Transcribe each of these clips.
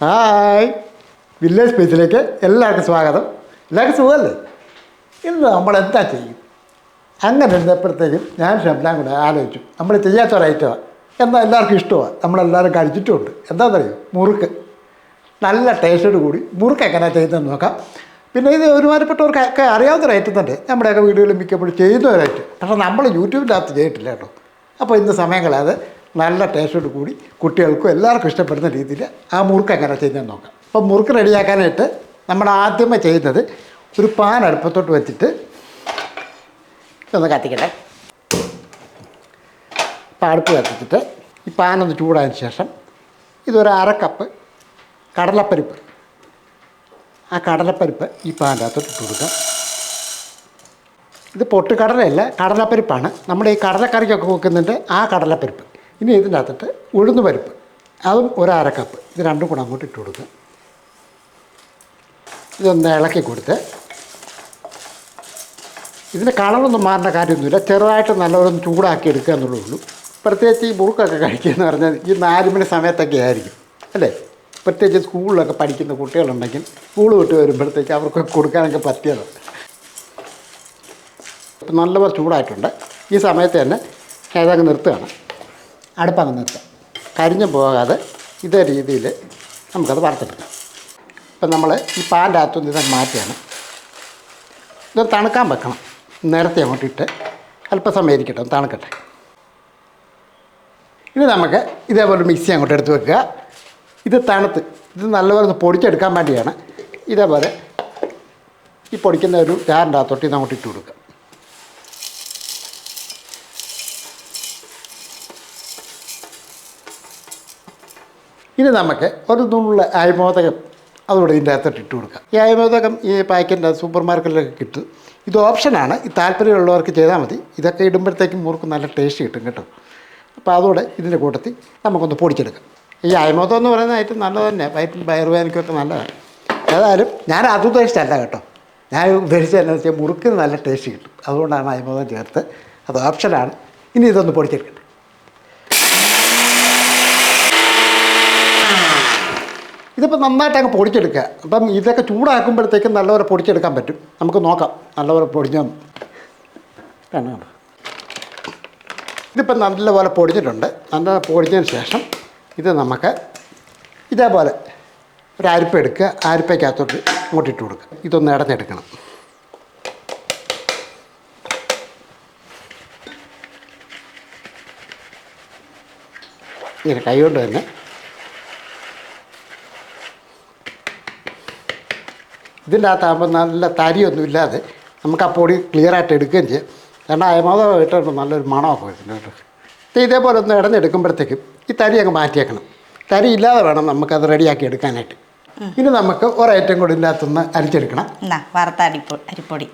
Hi. Village സ്പേസിലേക്ക് എല്ലാവർക്കും സ്വാഗതം. എല്ലാവർക്കും സുഖമല്ലേ? ഇന്ന് നമ്മൾ എന്താ ചെയ്യും? അങ്ങനെ ഇരുന്നപ്പോഴത്തേക്കും ഞാൻ ഷംലാൻ കൂടെ ആലോചിച്ചു. നമ്മൾ ചെയ്യാത്ത ഒരു ഐറ്റമാണ് എന്നാൽ എല്ലാവർക്കും ഇഷ്ടമാണ്. നമ്മളെല്ലാവരും കഴിച്ചിട്ടുമുണ്ട് എന്താണെന്നറിയോ? മുറുക്ക്. നല്ല ടേസ്റ്റോട് കൂടി. മുറുക്ക് എങ്ങനെയാണ് ചെയ്യുന്നതെന്ന് നോക്കാം. പിന്നെ ഇത് ഒരുമാതിരിപ്പെട്ടവർക്കൊക്കെ അറിയാവുന്ന ഐറ്റം തന്നെ. നമ്മുടെയൊക്കെ വീടുകളിൽ മിക്കപ്പോഴും ചെയ്യുന്ന ഒരു ഐറ്റം പക്ഷേ നമ്മൾ യൂട്യൂബിന്റെ അകത്ത് ചെയ്തിട്ടില്ല കേട്ടോ. അപ്പോൾ ഇന്ന് സമയം കളയാതെ നല്ല ടേസ്റ്റോട് കൂടി കുട്ടികൾക്കും എല്ലാവർക്കും ഇഷ്ടപ്പെടുന്ന രീതിയിൽ ആ മുറുക്ക് എങ്ങനെ ചെയ്യുന്നത് നോക്കാം. അപ്പോൾ മുറുക്ക് റെഡിയാക്കാനായിട്ട് നമ്മൾ ആദ്യമേ ചെയ്യുന്നത് ഒരു പാൻ അടുപ്പത്തോട്ട് വെച്ചിട്ട് ഒന്ന് കത്തിക്കട്ടെ. അപ്പോൾ അടുപ്പ് കത്തിച്ചിട്ട് ഈ പാനൊന്ന് ചൂടായതിന് ശേഷം ഇതൊരു അര കപ്പ് കടലപ്പരിപ്പ്. ആ കടലപ്പരിപ്പ് ഈ പാന്റെ അകത്തോട്ട് ഇട്ട് കൊടുക്കാം. ഇത് പൊട്ടുകടലയല്ല കടലപ്പരിപ്പാണ്. നമ്മുടെ ഈ കടലക്കറിക്കൊക്കെ വെക്കുന്നുണ്ട് ആ കടലപ്പരിപ്പ്. ഇനി ഇതിന്റെ അകത്തിട്ട് ഉഴുന്ന് പരിപ്പ് അതും ഒരര കപ്പ് ഇത് രണ്ടും കൂടെ അങ്ങോട്ട് ഇട്ട് കൊടുക്കുക ഇതൊന്ന് ഇളക്കി കൊടുത്ത് ഇതിന് കളറൊന്നും മാറേണ്ട കാര്യമൊന്നുമില്ല. ചെറുതായിട്ട് നല്ലപോലെ ചൂടാക്കി എടുക്കുക എന്നുള്ളേ ഉള്ളൂ. പ്രത്യേകിച്ച് ഈ മുറുക്കൊക്കെ കഴിക്കുക എന്ന് പറഞ്ഞാൽ ഈ നാല് മണി സമയത്തൊക്കെ ആയിരിക്കും അല്ലേ? പ്രത്യേകിച്ച് സ്കൂളിലൊക്കെ പഠിക്കുന്ന കുട്ടികളുണ്ടെങ്കിൽ സ്കൂൾ വിട്ട് വരുമ്പോഴത്തേക്ക് അവർക്ക് കൊടുക്കാനൊക്കെ പറ്റിയതാണ് ഇപ്പം നല്ലപോലെ ചൂടായിട്ടുണ്ട്. ഈ സമയത്ത് തന്നെ ഏതങ്ങ് നിർത്തുകയാണ്. അടുപ്പങ്ങ് നിർത്തുക. കരിഞ്ഞു പോകാതെ ഇതേ രീതിയിൽ നമുക്കത് വറുത്തെടുക്കാം. ഇപ്പം നമ്മൾ ഈ പാന്റെ അകത്തുനിന്ന് ഇതൊക്കെ മാറ്റിയാണ് ഇത് തണുക്കാൻ വെക്കണം. നേരത്തെ അങ്ങോട്ട് ഇട്ട് അല്പസമയം ഇരിക്കട്ടെ തണുക്കട്ടെ. ഇനി നമുക്ക് ഇതേപോലെ മിക്സി അങ്ങോട്ട് എടുത്ത് വെക്കുക. ഇത് തണുത്ത് ഇത് നല്ലപോലെ പൊടിച്ചെടുക്കാൻ വേണ്ടിയാണ് ഇതേപോലെ ഈ പൊടിക്കുന്ന ഒരു ജാറിന്റെ അകത്തോട്ട് ഇത് അങ്ങോട്ട് ഇട്ട് കൊടുക്കുക. ഇനി നമുക്ക് ഒരു നുള്ള അയമോദകം അതുകൂടെ ഇതിന്റെ അകത്തോട്ട് ഇട്ട് കൊടുക്കാം. ഈ അയമോദകം ഈ പാക്കറ്റിന്റെ സൂപ്പർ മാർക്കറ്റിലൊക്കെ കിട്ടും. ഇത് ഓപ്ഷനാണ് ഈ താല്പര്യമുള്ളവർക്ക് ചെയ്താൽ മതി. ഇതൊക്കെ ഇടുമ്പോഴത്തേക്കും മുറുക്ക് നല്ല ടേസ്റ്റ് കിട്ടും കേട്ടോ. അപ്പോൾ അതുകൂടെ ഇതിന്റെ കൂട്ടത്തിൽ നമുക്കൊന്ന് പൊടിച്ചെടുക്കാം. ഈ അയമോദം എന്ന് പറയുന്നത് ഏറ്റവും നല്ലത് തന്നെ. വൈറ്റ് വയറുവേദനയ്ക്കൊക്കെ നല്ലതാണ്. ഏതായാലും ഞാൻ അത് ഉദ്ദേശിച്ചല്ല കേട്ടോ. ഞാൻ ഉദ്ദേശിച്ചതെന്നു വെച്ചാൽ മുറുക്കിന് നല്ല ടേസ്റ്റ് കിട്ടും. അതുകൊണ്ടാണ് അയമോദം ചേർത്ത് അത് ഓപ്ഷനാണ് ഇനി ഇതൊന്ന് പൊടിച്ചെടുക്കട്ടെ. ഇതിപ്പോൾ നന്നായിട്ട് അങ്ങ് പൊടിച്ചെടുക്കുക. അപ്പം ഇതൊക്കെ ചൂടാക്കുമ്പോഴത്തേക്കും നല്ലപോലെ പൊടിച്ചെടുക്കാൻ പറ്റും. നമുക്ക് നോക്കാം. നല്ലപോലെ പൊടിഞ്ഞു കാണാം ഇതിപ്പോൾ നല്ലപോലെ പൊടിഞ്ഞിട്ടുണ്ട്. നല്ല പൊടിഞ്ഞതിന് ശേഷം ഇത് നമുക്ക് ഇതേപോലെ ഒരു അരിപ്പ എടുക്കുക. അരിപ്പയ്ക്കകത്തോട്ട് ഇങ്ങോട്ട് ഇട്ട് കൊടുക്കുക. ഇതൊന്ന് ഇടഞ്ഞെടുക്കണം. ഇങ്ങനെ കൈ കൊണ്ട് തന്നെ ഇതിന്റെ അകത്താകുമ്പോൾ നല്ല തരിയൊന്നും ഇല്ലാതെ നമുക്ക് ആ പൊടി ക്ലിയറായിട്ട് എടുക്കുകയും ചെയ്യാം. കാരണം അയമോദം ഇട്ടിട്ട് നല്ലൊരു മണമൊക്കെ വരുന്നുണ്ട് ഇതേപോലെ ഒന്ന് ഇടഞ്ഞെടുക്കുമ്പോഴത്തേക്കും ഈ തരി അങ്ങ് മാറ്റിയേക്കണം. തരി ഇല്ലാതെ വേണം നമുക്കത് റെഡിയാക്കി എടുക്കാനായിട്ട്. ഇനി നമുക്ക് ഒരേറ്റം കൂടി ഇല്ലാത്തൊന്ന് അരിച്ചെടുക്കണം. വറുത്ത അരിപ്പൊടി അരിപ്പൊടി.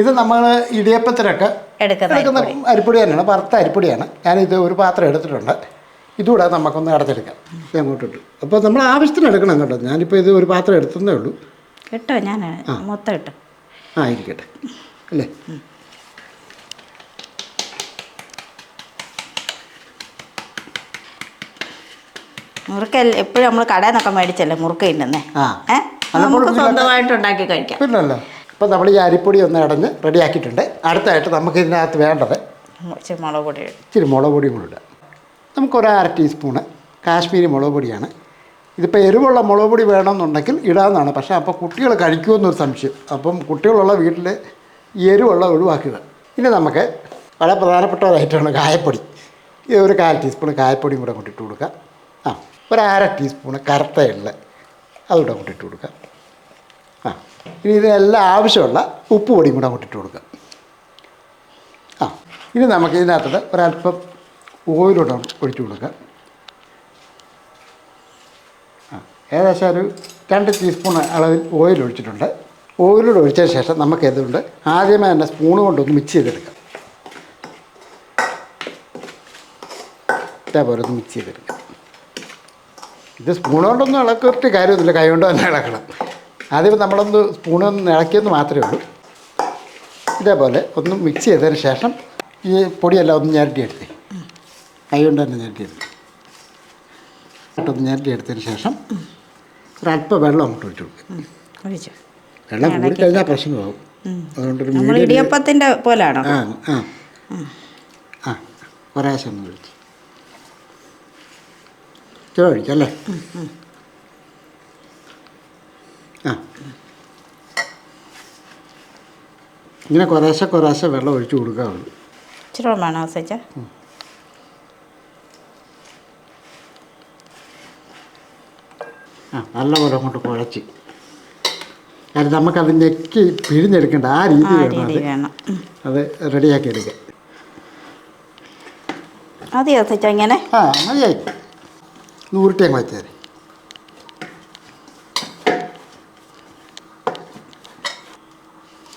ഇത് നമ്മൾ ഇടിയപ്പത്തിനൊക്കെ എടുക്കുന്ന അരിപ്പൊടി. തന്നെയാണ് വറുത്ത അരിപ്പൊടിയാണ്. ഞാനിത് ഒരു പാത്രം എടുത്തിട്ടുണ്ട്. ഇതുകൂടെ നമുക്കൊന്ന് അടച്ചെടുക്കാം. അങ്ങോട്ടിട്ട്. അപ്പോൾ നമ്മൾ ആവശ്യത്തിന് എടുക്കണം കേട്ടോ. ഞാനിപ്പോൾ ഇത് ഒരു പാത്രം എടുത്തതേ ഉള്ളൂ. ഇട്ടോ ഞാൻ മൊത്തം ഇട്ടു. ആ ഇരിക്കട്ടെ അല്ലേ? മുറുക്കല്ല എപ്പോഴും നമ്മൾ കടയിൽ നിന്നൊക്കെ മേടിച്ചല്ലേ മുറുക്ക വല്ലപ്പോഴും നമുക്ക് സ്വന്തമായിട്ട് ഉണ്ടാക്കി കഴിക്കാം. പിന്നല്ലോ. അപ്പം നമ്മൾ ഈ അരിപ്പൊടി ഒന്ന് അടഞ്ഞ് റെഡിയാക്കിയിട്ടുണ്ട്. അടുത്തായിട്ട് നമുക്ക് ഇതിനകത്ത് വേണ്ടത് ഇച്ചിരി മുളക് പൊടി ഇച്ചിരി മുളക് പൊടിയും കൂടെ ഇടാം. നമുക്കൊരു അര ടീസ്പൂണ് കാശ്മീരി മുളക് പൊടിയാണ്. ഇതിപ്പോൾ എരിവുള്ള മുളക് പൊടി വേണമെന്നുണ്ടെങ്കിൽ ഇടാമെന്നാണ് പക്ഷേ അപ്പോൾ കുട്ടികൾ കഴിക്കുമെന്നൊരു സംശയം. അപ്പം കുട്ടികളുള്ള വീട്ടിൽ എരിവുള്ള ഒഴിവാക്കുക. ഇനി നമുക്ക് വളരെ പ്രധാനപ്പെട്ട ഒരു ഐറ്റമാണ് കായപ്പൊടി. ഇത് ഒരു കാൽ ടീസ്പൂൺ കായപ്പൊടിയും കൂടെ കൊണ്ടിട്ട് കൊടുക്കുക ആ ഒരു അര ടീസ്പൂണ് കറുത്ത എള്ള് അതുകൂടെ കൊണ്ടിട്ട് കൊടുക്കുക ആ ഇനി ഇതിനെല്ലാം ആവശ്യമുള്ള ഉപ്പ് പൊടിയും കൂടെ കൊണ്ടിട്ട് കൊടുക്കുക ആ ഇനി നമുക്ക് ഇതിനകത്തത് ഒരല്പം ഓയിലൂടെ ഒഴിച്ചു കൊടുക്കാം ആ ഏകദേശം ഒരു രണ്ട് ടീസ്പൂൺ അളവിൽ ഓയിൽ ഒഴിച്ചിട്ടുണ്ട്. ഓയിലൂടെ ഒഴിച്ചതിന് ശേഷം നമുക്ക് ഇതുകൊണ്ട് ആദ്യമേ തന്നെ സ്പൂൺ കൊണ്ടൊന്ന് മിക്സ് ചെയ്തെടുക്കാം. ഇതേപോലെ ഒന്ന് മിക്സ് ചെയ്തെടുക്കാം. ഇത് സ്പൂൺ കൊണ്ടൊന്നും ഇളക്കിട്ട് കാര്യമൊന്നുമില്ല. കൈ കൊണ്ട് തന്നെ ഇളക്കണം. ആദ്യം നമ്മളൊന്ന് സ്പൂണൊന്ന് ഇളക്കിയെന്ന് മാത്രമേ ഉള്ളൂ. ഇതേപോലെ ഒന്ന് മിക്സ് ചെയ്തതിന് ശേഷം ഈ പൊടിയെല്ലാം ഒന്ന് ഞരട്ടിയെടുത്തേ. കൈ കൊണ്ട് തന്നെ ഞരട്ടിയെടുത്ത്. ഞരട്ടി ഞരട്ടിയെടുത്തതിന് ശേഷം ഒരല്പം വെള്ളം അങ്ങോട്ട് ഒഴിച്ചു കൊടുക്കും. ഒഴിച്ചു. വെള്ളം കൂടി കഴിഞ്ഞാൽ പ്രശ്നമാകും അതുകൊണ്ട് അതുകൊണ്ടൊരു നമ്മൾ ഇടിയപ്പത്തിന്റെ പോലാണോ? ആ ആ. ആ ഒരാശം ഒന്ന് കഴിച്ചു ഇച്ചിരി ഒഴിക്കാം അല്ലേ? ആ. ഇങ്ങനെ കുറേശ്ശെ കുറേശ്ശെ വെള്ളം ഒഴിച്ചു കൊടുക്കാവുള്ളൂ ഇച്ചിരി വേണോ സച്ച ആ നല്ലപോലെ അങ്ങോട്ട് കുഴച്ച്. കാരണം നമുക്കത് ഞെക്കി പിഴിഞ്ഞെടുക്കേണ്ട ആ രീതി വേണം അത്. റെഡിയാക്കി എടുക്കുക മതിയോ സച്ച ഇങ്ങനെ? ആ മതിയായി. നൂറിട്ടേം വെച്ചാൽ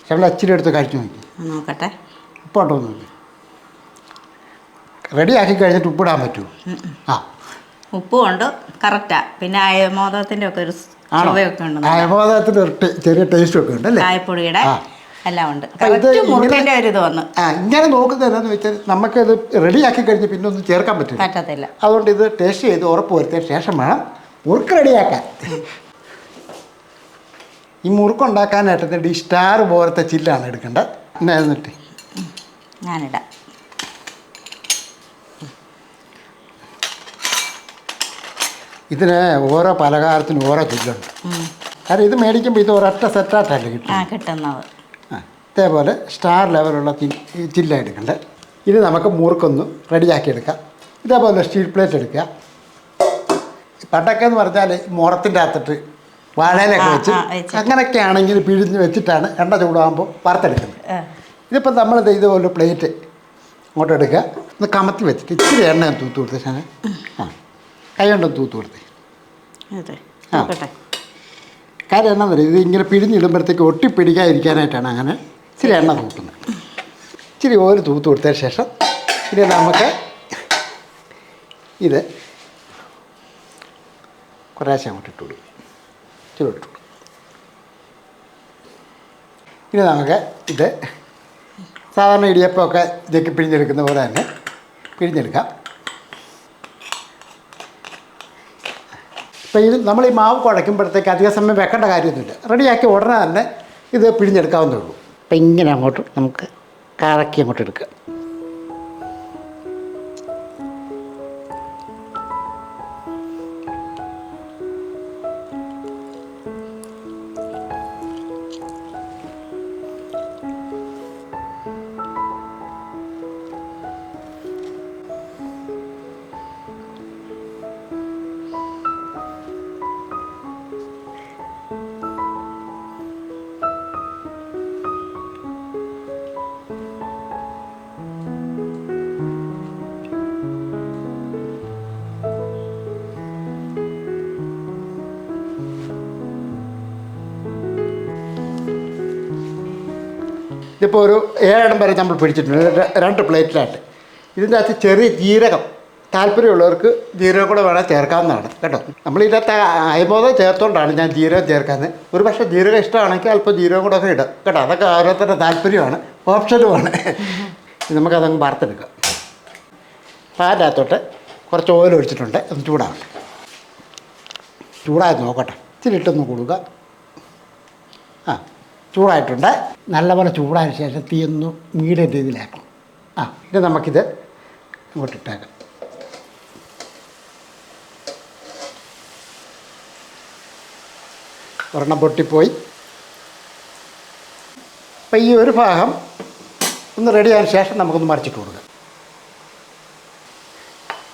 ശവല അച്ചിരി എടുത്ത് കഴിച്ചു നോക്കി. നോക്കട്ടെ. ഉപ്പാട്ടൊന്നുമില്ല റെഡിയാക്കി കഴിഞ്ഞിട്ട് ഉപ്പിടാൻ പറ്റുമോ? ആ. ഉപ്പും ഉണ്ട് കറക്റ്റാ. പിന്നെ മോദകത്തിന്റെ ഒക്കെ ഒരു ചുവയൊക്കെ ഉണ്ട് ഒരു ചെറിയ ടേസ്റ്റ് ഒക്കെ ഉണ്ട് അല്ലേ. എല്ലാം ഉണ്ട്. ഇത് ഒരു വന്നു. ആ ഇങ്ങനെ നോക്കുന്നത് എന്താണെന്ന് വെച്ചാൽ നമുക്കത് റെഡിയാക്കി കഴിഞ്ഞ് പിന്നെ ഒന്നും ചേർക്കാൻ പറ്റില്ല. പറ്റത്തില്ല. അതുകൊണ്ട് ഇത് ടേസ്റ്റ് ചെയ്ത് ഉറപ്പ് വരുത്തിയ ശേഷം വേണം മുറുക്ക് റെഡിയാക്കാൻ ഈ മുറുക്കുണ്ടാക്കാനായിട്ട് ഈ സ്റ്റാർ പോലത്തെ ചില്ലാണ് എടുക്കേണ്ടത്. എന്നാ എന്നിട്ട് ഞാനിടാം. ഇതിന് ഓരോ പലഹാരത്തിനും ഓരോ ചില്ലുണ്ട്. കാരണം ഇത് മേടിക്കുമ്പോൾ ഇത് ഒരൊറ്റ സെറ്റായിട്ടല്ല കിട്ടും ആ കിട്ടുന്നത്. ഇതേപോലെ സ്റ്റാർ ലെവലുള്ള ചില്ല എടുക്കണ്ടേ. ഇത് നമുക്ക് മുറുക്കൊന്ന് റെഡിയാക്കി എടുക്കാം. ഇതേപോലെ സ്റ്റീൽ പ്ലേറ്റ് എടുക്കുക. പണ്ടൊക്കെ എന്ന് പറഞ്ഞാൽ മുറത്തിന്റെ അകത്തിട്ട് വാഴയിലൊക്കെ വെച്ച് അങ്ങനെയൊക്കെ ആണെങ്കിൽ പിഴിഞ്ഞ് വെച്ചിട്ടാണ് എണ്ണ ചൂടാകുമ്പോൾ വറുത്തെടുക്കുന്നത്. ഇതിപ്പോൾ നമ്മൾ ഇതുപോലെ പ്ലേറ്റ് അങ്ങോട്ട് എടുക്കുക. ഒന്ന് കമത്തി വെച്ചിട്ട് ഇച്ചിരി എണ്ണ തൂത്ത് കൊടുത്തേ ശാനെ ആ കൈ കൊണ്ടൊന്ന് തൂത്ത് കൊടുത്തേ. അതെ. ആ. നോക്കട്ടെ. കാര്യം എണ്ണ പറയുക ഇത് ഇങ്ങനെ പിഴിഞ്ഞിടുമ്പോഴത്തേക്ക് ഒട്ടിപ്പിടിക്കാതിരിക്കാനായിട്ടാണ് അങ്ങനെ ഇച്ചിരി എണ്ണ തൂക്കുന്നത്. ഇച്ചിരി ഓയിൽ തൂത്ത് കൊടുത്തതിന് ശേഷം ഇനി നമുക്ക് ഇത് കുറേശ്ശെ അങ്ങോട്ട് ഇട്ട് കൊടുക്കും. ഇച്ചിരി ഇട്ട് കൊടുക്കും. ഇനി നമുക്ക് ഇത് സാധാരണ ഇടിയപ്പമൊക്കെ ഇതൊക്കെ പിഴിഞ്ഞെടുക്കുന്ന പോലെ തന്നെ പിഴിഞ്ഞെടുക്കാം. അപ്പോൾ ഇത് നമ്മൾ ഈ മാവ് കുഴയ്ക്കുമ്പോഴത്തേക്ക് അധിക സമയം വെക്കേണ്ട കാര്യമൊന്നുമില്ല. റെഡിയാക്കി ഉടനെ തന്നെ ഇത് പിഴിഞ്ഞെടുക്കാവുന്നേ ഉള്ളൂ. അപ്പം ഇങ്ങനെ അങ്ങോട്ട് നമുക്ക് കറക്കി അങ്ങോട്ട് എടുക്കുക ഇതിപ്പോൾ ഒരു ഏഴെണ്ണം വരെ നമ്മൾ പിടിച്ചിട്ടുണ്ട്. രണ്ട് പ്ലേറ്റിലായിട്ട്. ഇതിന്റെ അകത്ത് ചെറിയ ജീരകം. താല്പര്യമുള്ളവർക്ക് ജീരകം കൂടെ വേണേൽ ചേർക്കാവുന്നതാണ്. കേട്ടോ? നമ്മൾ ഇതിനകത്ത് അയബോധം ചേർത്തുകൊണ്ടാണ് ഞാൻ ജീരകം ചേർക്കുന്നത് ഒരു പക്ഷേ ജീരകം ഇഷ്ടമാണെങ്കിൽ അല്പം ജീരകം കൂടെ ഒക്കെ ഇടാം. കേട്ടോ? അതൊക്കെ ഓരോരുത്തരുടെ താല്പര്യമാണ്. ഓപ്ഷനുമാണ്. നമുക്കതങ്ങ് വാർത്തെടുക്കാം പാന്റെ അകത്തോട്ട് കുറച്ച് ഓയിൽ ഒഴിച്ചിട്ടുണ്ട്. അത് ചൂടാവട്ടെ. ചൂടായി നോക്കട്ടെ. ഇച്ചിരി ഇട്ടൊന്ന് കൊടുക്കുക ചൂടായിട്ടുണ്ട്. നല്ലപോലെ ചൂടായ ശേഷം തീ ഒന്ന് മീഡിയം രീതിയിലാക്കണം. ആ ഇത് നമുക്കിത് ഇങ്ങോട്ട് ഇട്ടേക്കാം. ഒരെണ്ണം പൊട്ടിപ്പോയി. അപ്പം ഈ ഒരു ഭാഗം ഒന്ന് റെഡിയായ ശേഷം നമുക്കൊന്ന് മറിച്ചിട്ട് കൊടുക്കാം.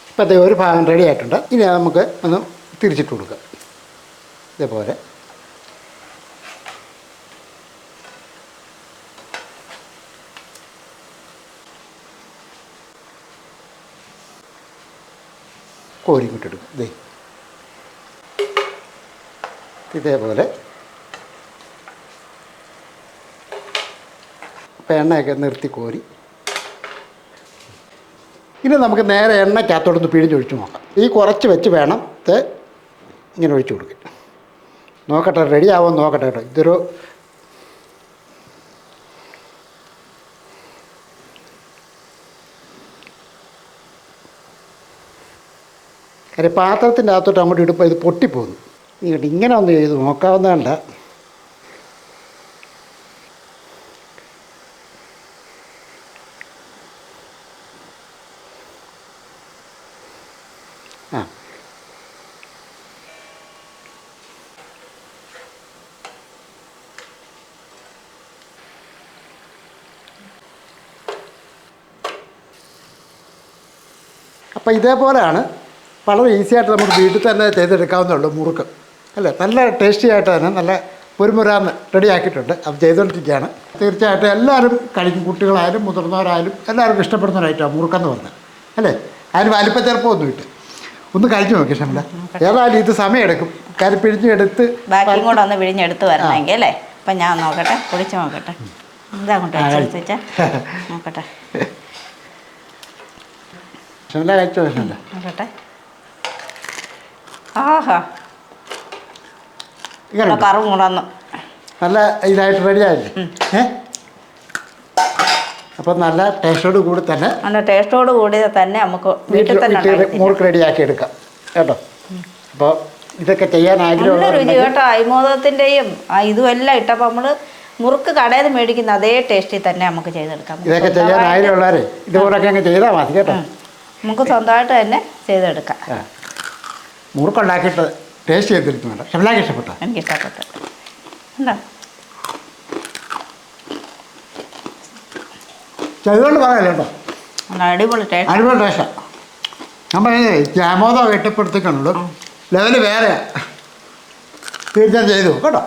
ഇപ്പോഴത്തെ ഒരു ഭാഗം റെഡി ആയിട്ടുണ്ട്. ഇനി നമുക്ക് ഒന്ന് തിരിച്ചിട്ട് കൊടുക്കാം. ഇതേപോലെ. കോരിക്കിട്ടെടുക്കും ദേ. ഇതേപോലെ. ഇപ്പം എണ്ണയൊക്കെ നിർത്തി കോരി. ഇനി നമുക്ക് നേരെ എണ്ണയ്ക്കകത്തോടൊന്ന് പിഴിഞ്ഞൊഴിച്ച് നോക്കാം. ഈ കുറച്ച് വെച്ച് വേണം ഇത് ഇങ്ങനെ ഒഴിച്ചു കൊടുക്കും നോക്കട്ടെ റെഡി ആവുമെന്ന് നോക്കട്ടെ കേട്ടോ. ഇതൊരു കാര്യം പാത്രത്തിന്റെ അകത്തോട്ട് അങ്ങോട്ട് ഇടുമ്പോൾ ഇത് പൊട്ടിപ്പോകുന്നു. ഇങ്ങോട്ട് ഇങ്ങനെ ഒന്ന് ചെയ്ത് നോക്കാവുന്നതല്ല ആ. അപ്പോൾ ഇതേപോലെയാണ് വളരെ ഈസി ആയിട്ട് നമുക്ക് വീട്ടിൽ തന്നെ ചെയ്തെടുക്കാവുന്നുള്ളൂ മുറുക്ക്. അല്ലേ? നല്ല ടേസ്റ്റി ആയിട്ട് തന്നെ നല്ല പൊരുമുരാന്ന് റെഡിയാക്കിയിട്ടുണ്ട് അത് ചെയ്തുകൊണ്ടിരിക്കുകയാണ് തീർച്ചയായിട്ടും എല്ലാവരും കഴിക്കും. കുട്ടികളായാലും മുതിർന്നവരായാലും എല്ലാവർക്കും ഇഷ്ടപ്പെടുന്ന ഒരു ഐറ്റമാണ് മുറുക്കെന്ന് പറഞ്ഞാൽ. അല്ലേ? അതിന് വലിപ്പച്ചെറുപ്പമൊന്നുമില്ല ഒന്ന് കഴിച്ചു നോക്കി ഷംല. ഏതായാലും ഇത് സമയമെടുക്കും. കരി പിഴിഞ്ഞെടുത്ത് ബാക്കിയും കൂടെ ഒന്ന് പിഴിഞ്ഞെടുത്ത് വരണമെങ്കിൽ അല്ലേ? അപ്പം ഞാൻ നോക്കട്ടെ കുടിച്ചു നോക്കട്ടെ. ഇതാ കൊണ്ട് നോക്കട്ടെ. ഷംല കഴിച്ചോ ഷംല? നോക്കട്ടെ. ആഹാ. ഇങ്ങനെ കറും കൂടാന്ന് നല്ല ഇതായിട്ട് റെഡിയായില്ലേ ഏ? അപ്പം നല്ല ടേസ്റ്റോട് കൂടി തന്നെ നല്ല ടേസ്റ്റോട് കൂടി തന്നെ നമുക്ക് വീട്ടിൽ തന്നെ മുറുക്ക് റെഡിയാക്കി എടുക്കാം. കേട്ടോ? അപ്പോൾ ഇതൊക്കെ ചെയ്യാൻ ആഗ്രഹം രുചി കേട്ടോ. അയ്മോദത്തിന്റെയും ഇതും എല്ലാം ഇട്ടപ്പോൾ നമ്മൾ മുറുക്ക് കടയിൽ നിന്ന് മേടിക്കുന്ന അതേ ടേസ്റ്റിൽ തന്നെ നമുക്ക് ചെയ്തെടുക്കാം. ഇതൊക്കെ ചെയ്യാൻ ആഗ്രഹമുള്ളവരെ ഇതുപോലൊക്കെ അങ്ങ് ചെയ്താൽ മതി കേട്ടോ. നമുക്ക് സ്വന്തമായിട്ട് തന്നെ ചെയ്തെടുക്കാം. മുറുക്കുണ്ടാക്കിയിട്ട് ടേസ്റ്റ് ചെയ്തിരിക്കുന്നുണ്ട്. ഷെഫിലാക്ക് ഇഷ്ടപ്പെട്ടോ എനിക്ക് ഇഷ്ടപ്പെട്ടു ഉണ്ടോ ചെയ്തുകൊണ്ട് കേട്ടോ? നല്ല അടിപൊളി ടേസ്റ്റ് അടിപൊളി ടേസ്റ്റാണ് നമ്മൾ ജാമോദം കെട്ടിപ്പടുത്തേക്കാണുള്ളൂ ലെവൽ വേറെയാണ് തീർച്ചയായും ചെയ്തു. കേട്ടോ?